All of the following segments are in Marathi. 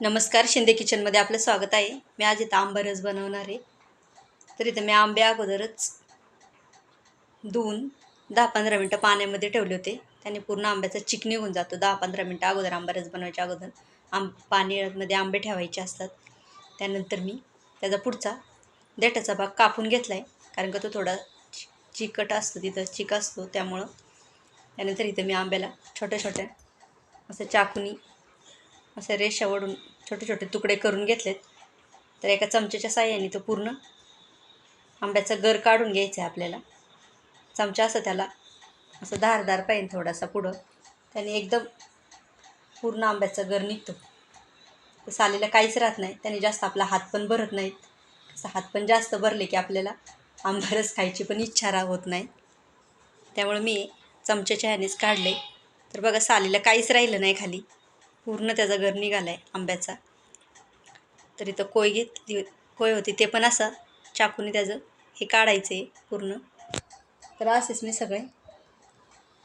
नमस्कार शिंदे किचनमध्ये आपलं स्वागत आहे. मी आज इथं आंबारस बनवणार आहे. तर इथं मी आंबे अगोदरच धुवून दहा पंधरा मिनटं पाण्यामध्ये ठेवले होते. त्याने पूर्ण आंब्याचा चिक निघून जातो. दहा पंधरा मिनटं अगोदर आंबरस बनवायच्या अगोदर आंब पाण्यामध्ये आंबे ठेवायचे असतात. त्यानंतर मी त्याचा पुढचा देठाचा भाग कापून घेतला आहे कारण का तो थोडा चि- चिकट असतो तिथं चिक असतो त्यामुळं. त्यानंतर इथं मी आंब्याला छोट्या छोट्या असं चाकूनी असे रेषा ओढून छोटे छोटे तुकडे करून घेतलेत. तर एका चमच्याच्या साह्याने तो पूर्ण आंब्याचा गर काढून घ्यायचा आहे आपल्याला. चमचा असं त्याला असं धारदार पाहिजे थोडासा पुढं. त्याने एकदम पूर्ण आंब्याचा गर निघतो. तर सालीला काहीच राहत नाही. त्याने जास्त आपला हात पण भरत नाहीत. असं हात पण जास्त भरले की आपल्याला आंबारस खायची पण इच्छा राह होत नाही. त्यामुळे मी चमच्याच्या ह्यानेच काढले. तर बघा सालीला काहीच राहिलं नाही खाली. पूर्ण त्याचा घर निघाला आहे आंब्याचा. तर इथं कोय घेतली कोय होती ते पण असा चाकूने त्याचं हे काढायचं आहे पूर्ण. तर असेच मी सगळे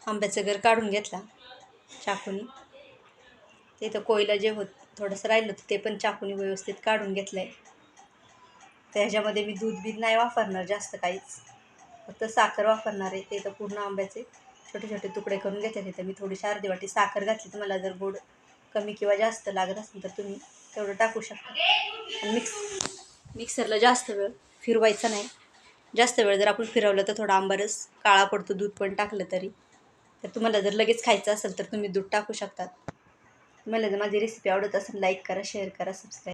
आंब्याचं घर काढून घेतला चाकूने. ते इथं कोयला जे होत थोडंसं राहिलं होतं ते पण चाकूने व्यवस्थित काढून घेतलं आहे तर ह्याच्यामध्ये मी दूध बीध नाही वापरणार जास्त काहीच. फक्त साखर वापरणार आहे. ते तर पूर्ण आंब्याचे छोटे छोटे तुकडे करून घेतले तिथं मी थोडीशी अर्धी वाटी साखर घातली. तर मला जर गोड कमी किंवा जास्त लागत असेल तर तुम्ही तेवढं टाकू शकता. आणि मिक्स मिक्सरला जास्त वेळ फिरवायचा नाही. जास्त वेळ जर आपण फिरवलं तर थोडा आंबारस काळा पडतो दूध पण टाकलं तरी. तर तुम्हाला जर लगेच खायचं असेल तर तुम्ही दूध टाकू शकतात. तुम्हाला जर माझी रेसिपी आवडत असेल लाईक करा शेअर करा सबस्क्राईब